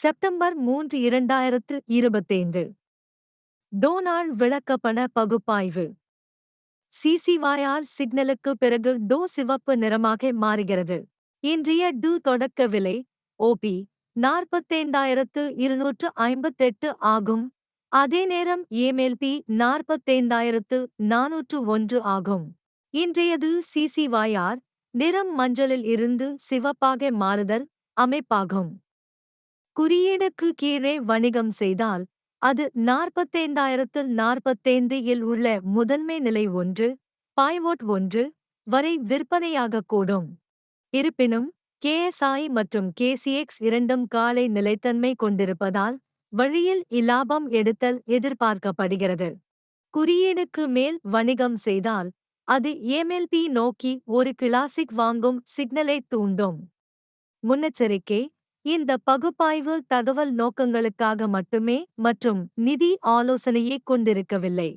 September மூன்று இரண்டாயிரத்து இருபத்தைந்து. டோனால் விளக்கப்பண பகுப்பாய்வு. சிசிவாயால் சிக்னலுக்கு பிறகு டோ சிவப்பு நிறமாக மாறுகிறது. இன்றைய டு தொடக்க விலை ஓபி நாற்பத்தைந்தாயிரத்து இருநூற்று ஐம்பத்தெட்டு ஆகும். அதே நேரம் ஏமெல்பி நாற்பத்தைந்தாயிரத்து நாநூற்று ஒன்று ஆகும். இன்றையது சிசிவாயார் நிறம் மஞ்சளில் இருந்து சிவப்பாக மாறுதல் அமைப்பாகும். குறியீடுக்கு கீழே வணிகம் செய்தால் அது நாற்பத்தைந்தாயிரத்து நாற்பத்தைந்து இல் உள்ள முதன்மை நிலை ஒன்று பாய்வோட் ஒன்று வரை விற்பனையாகக்கூடும் இருப்பினும் கேஎஸ்ஐ மற்றும் கேசிஎக்ஸ் இரண்டும் காலை நிலைத்தன்மை கொண்டிருப்பதால் வழியில் இலாபம் எடுத்தல் எதிர்பார்க்கப்படுகிறது. குறியீடுக்கு மேல் வணிகம் செய்தால் அது ஏமெல்பி நோக்கி ஒரு கிளாசிக் வாங்கும் சிக்னலை தூண்டும். முன்னெச்சரிக்கை இந்த பகுப்பாய்வு தகவல் நோக்கங்களுக்காக மட்டுமே மற்றும் நிதி ஆலோசனையை கொண்டிருக்கவில்லை.